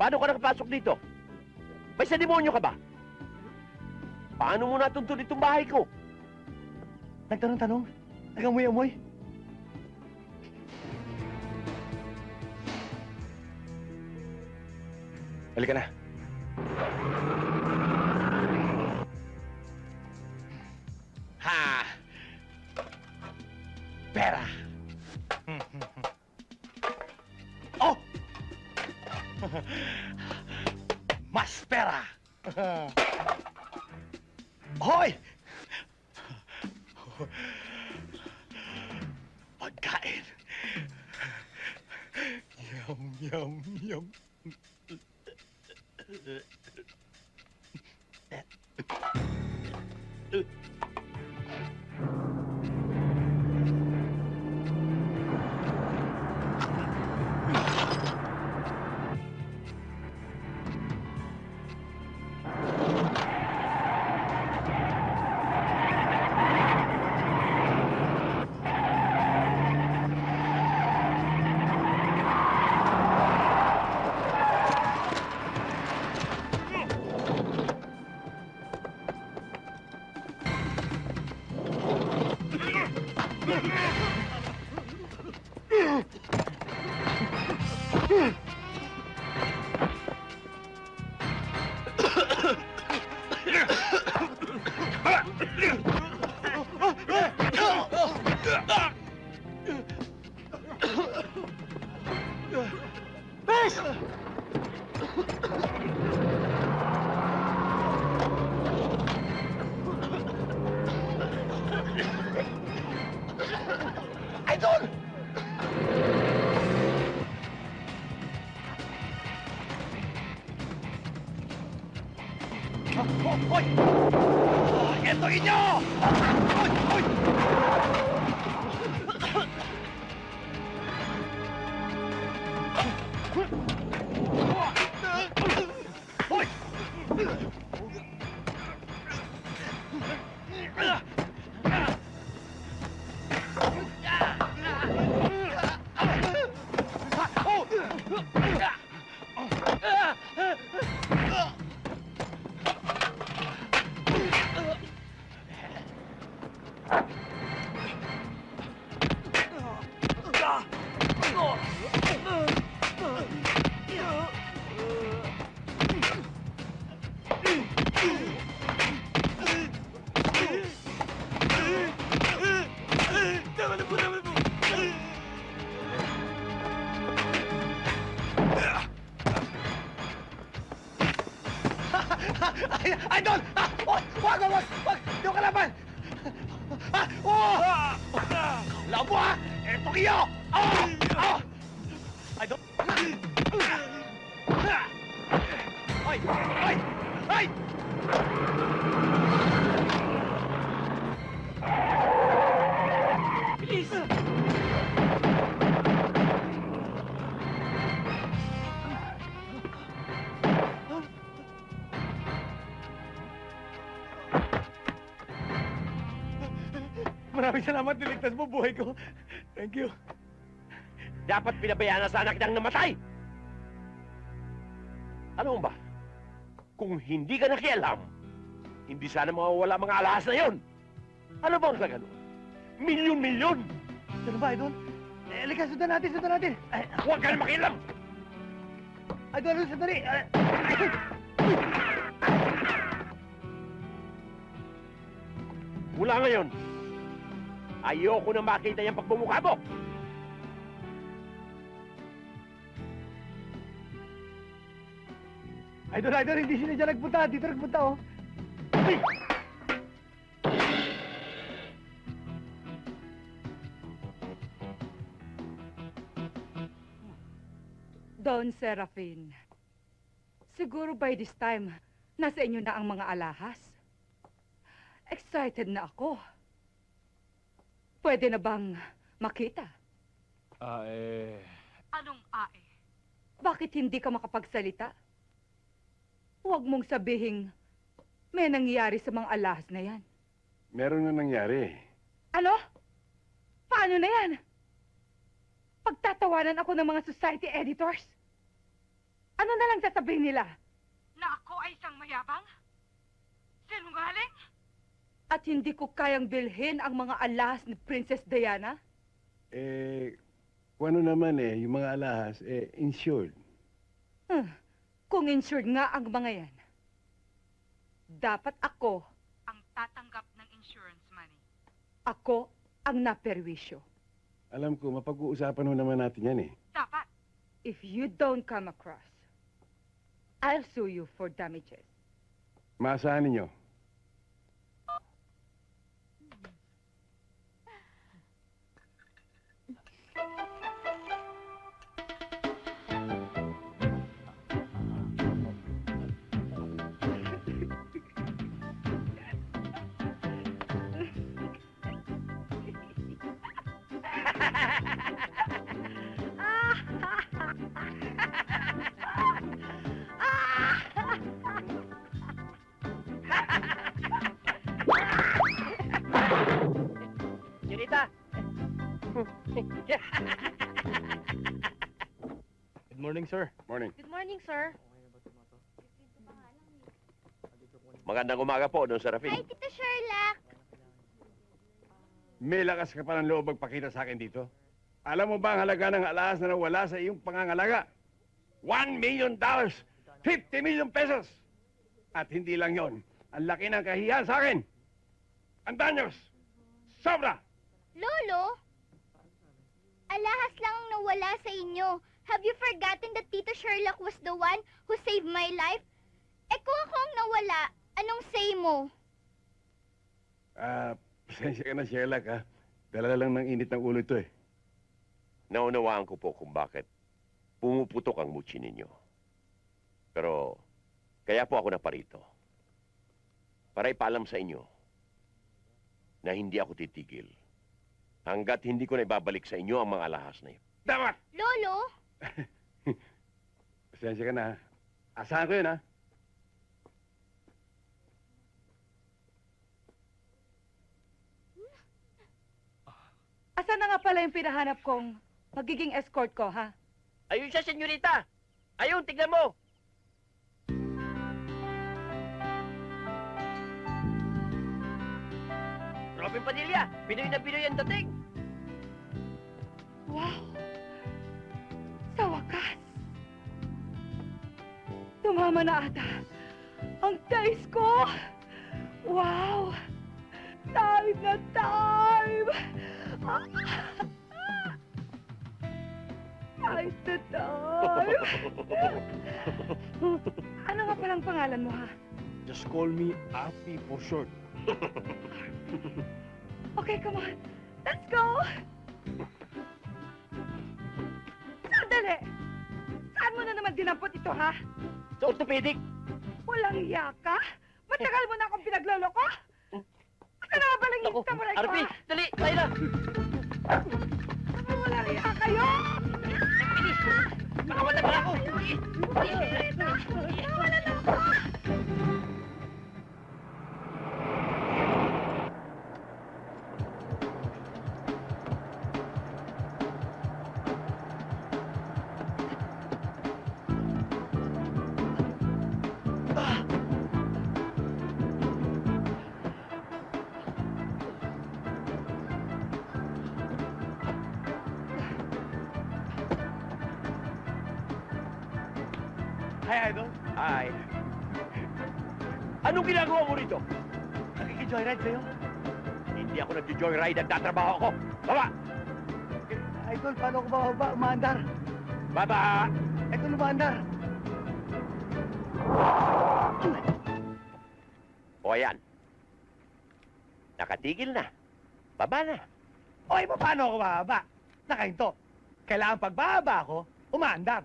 Paano ka nakapasok dito? May sa demonyo ka ba? Paano mo natuntun itong bahay ko? Nagtanong-tanong? Nagamoy-amoy? Halika na. Pera! oh! Mas pera! Hoy! Pagkain! Yum, yum, yum. Idol! Oh, Hoy! Ito inyo! Hoy! Hoy! Ay, Idol! Ah, wag, wag, wag, wag! Yung kalaban! Ah, oh! Labo ha! Eto iyo! Oh! Oh! Idol! Ay! Ay! Ay! Bilis! Maraming salamat, niligtas mo buhay ko. Thank you. Dapat pinabayaan na sana kitang namatay! Ano ba? Kung hindi ka nakialam, hindi sana mawawala mga alahas na yon. Ano bang sa ganun? Milyon-milyon! Ano ba, Idol? Eh, halika, sundan natin, sundan natin. Ay, Huwag ka na makialam! Idol, sandali. Ay, Mula ngayon, ayoko na makita yung pagbumukha mo! Idol, Idol, hindi sila dyan nagpunta. Dito nagpunta, oh. Don Serafin, siguro by this time, nasa inyo na ang mga alahas. Excited na ako. Pwede na bang makita? Ah, eh... Anong ae? Bakit hindi ka makapagsalita? Huwag mong sabihing may nangyari sa mga alahas na yan. Meron na nangyari. Ano? Paano na yan? Pagtatawanan ako ng mga society editors? Ano na lang sasabihin nila? Na ako ay isang mayabang? Sinungaling? At hindi ko kayang bilhin ang mga alas ni Princess Diana? Eh, kung ano naman eh, yung mga alahas, eh, insured. Hmm. Kung insured nga ang mga yan, dapat ako ang tatanggap ng insurance money. Ako ang naperwisyo. Alam ko, mapag-uusapan ho naman natin yan eh. Dapat. If you don't come across, I'll sue you for damages. Maasahan ninyo. Junita! Good morning, sir. Morning. Good morning, sir. Magandang umaga po, Don Serafin. Hi, Tito Sherlock. May lakas ka pa ng loob magpakita sa akin dito. Alam mo ba ang halaga ng alahas na nawala sa iyong pangangalaga? One million dollars! 50 million pesos! At hindi lang yon. Ang laki ng kahiyan sa akin! Ang danyos! Sobra! Lolo? Alahas lang ang nawala sa inyo. Have you forgotten that Tito Sherlock was the one who saved my life? Eh kung ako ang nawala, anong say mo? Ah, pasensya ka na, Sherlock, ha? Dala lang ng init ng ulo ito, eh. Naunawaan ko po kung bakit pumuputok ang mutsi ninyo. Pero, kaya po ako naparito. Para ipaalam sa inyo na hindi ako titigil hanggat hindi ko na ibabalik sa inyo ang mga alahas na yun. Dapat! Lolo? Pasensya ka na, ha? Asahan ko yun, ha? Asan na nga pala yung pinahanap kong magiging escort ko, ha? Ayun siya, senyorita! Ayun, tignan mo! Robin Padilla, Pinoy na Pinoy ang dating! Wow! Sa wakas! Tumama na ata ang taste ko! Wow! Time na time! Ah! Time na time! ano nga palang pangalan mo, ha? Just call me Api for short. Okay, come on. Let's go! Sandali! Saan mo na naman dinampot ito, ha? Sa orthopedic! Walang iya ka? Matagal mo na akong pinagloloko? Ano na ba lang Naku, yung samurai ko, Arpi, ha? dali, tayo na! Ano, walang iya kayo? Baka mataba ako! Wala na ako! Hi, Idol. Hi. Anong ginagawa mo rito? Nakiki-joyride sa'yo. Hindi ako nag-joyride, nagtatrabaho ako. Baba! Idol, paano ko bababa? Umaandar. Baba! Ito lumaandar. O ayan. Nakatigil na. Baba na. Oy, paano ako bababa? Nakahinto. Kailangan pagbaba ako, umaandar.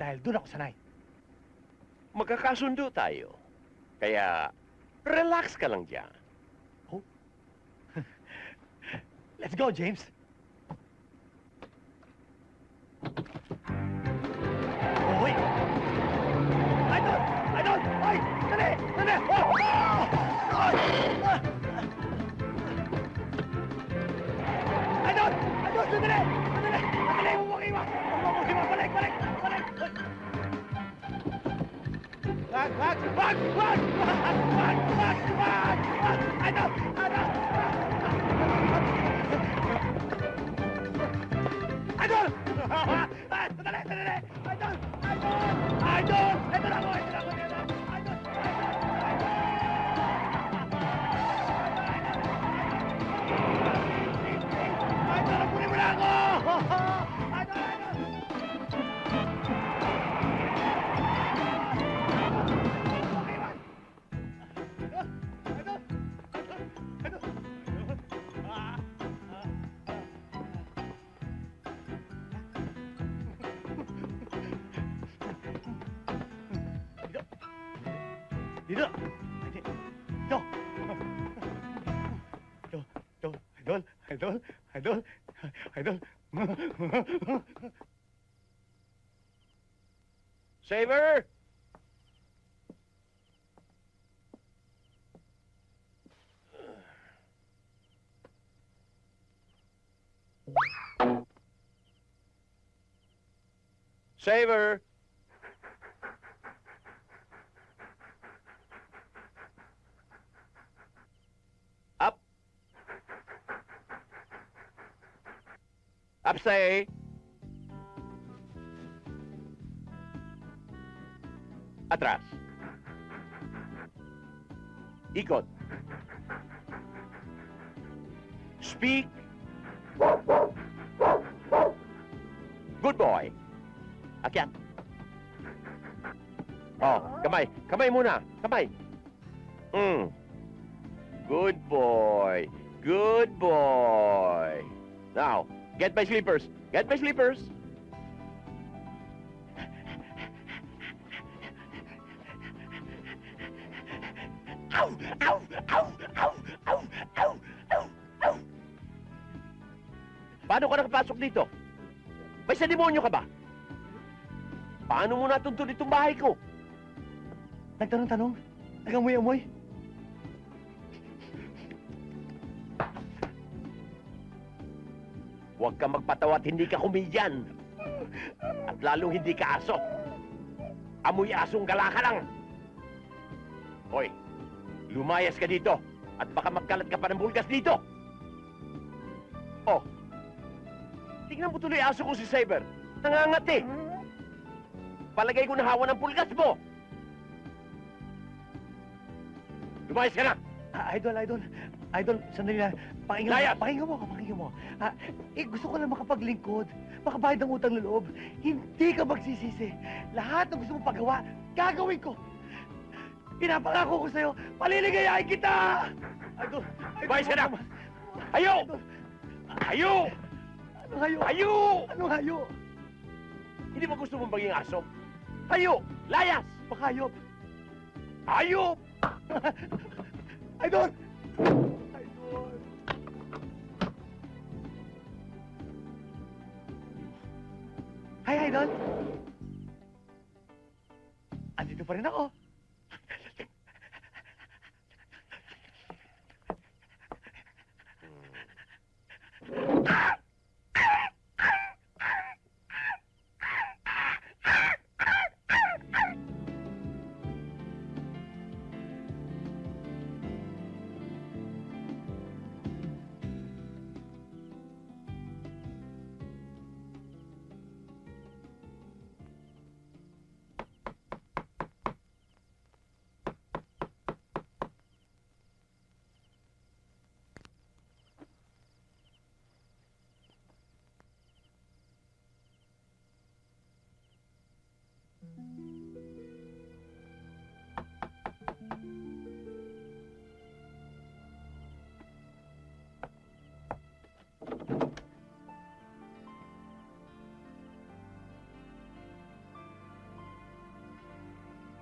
Dahil doon ako sanay. Magkakasundo tayo. Kaya, relax ka lang dyan. Let's go, James. Uy! Idol! 你这，海天，走，走走，海豚，海豚，海豚，海豚。Saber. Saver. Say! Atras. Ikot. Speak. Good boy. Akyat. Oh, kamay. Kamay muna. Kamay. Hmm. Good boy. Good boy. Now, get my slippers. Get my slippers. Ow! Ow! Ow! Ow! Ow! Ow! Ow! Ow! Paano ka nakapasok dito? May sa demonyo ka ba? Paano mo natuntun itong bahay ko? Nagtanong-tanong? Nagamoy-amoy? Huwag ka magpatawa at hindi ka komedyan. At lalong hindi ka aso. Amoy asong gala ka lang. Hoy, lumayas ka dito at baka magkalat ka pa ng bulgas dito. Oh, tingnan mo tuloy aso ko si Saber. Nangangati. Palagay ko nahawa ng pulgas mo. Lumayas ka na. Ah, idol, idol. Idol, sandali na. Pakinggan Layas! mo. Pakinggan mo ako, pakinggan mo. Ah, eh, gusto ko lang makapaglingkod. Makabayad ng utang na loob. Hindi ka magsisisi. Lahat ng gusto mong pagawa, gagawin ko. Pinapangako ko sa'yo, paliligayahin kita! Idol, idol. Lumayas ka na! naman. Hayo! Hayo! Anong hayo? Hayo! Anong hayo? Hindi ba gusto mong maging aso? Hayo! Layas! Pakayop. Hayop! Idol!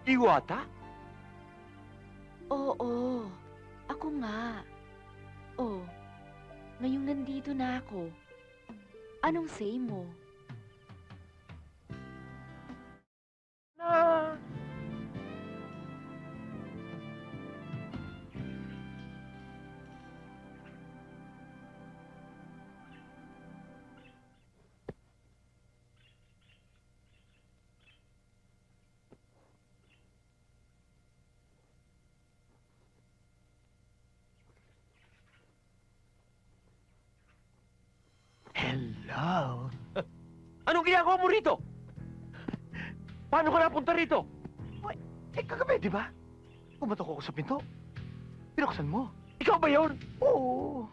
Iwata? Oo, ako nga. Oh, ngayong nandito na ako. Anong say mo? Ikaw? Anong ginagawa mo rito? Paano ka napunta rito? Eh, kagabi, di ba? Pumatok ako sa pinto. Pinuksan mo. Ikaw ba yun? Oo.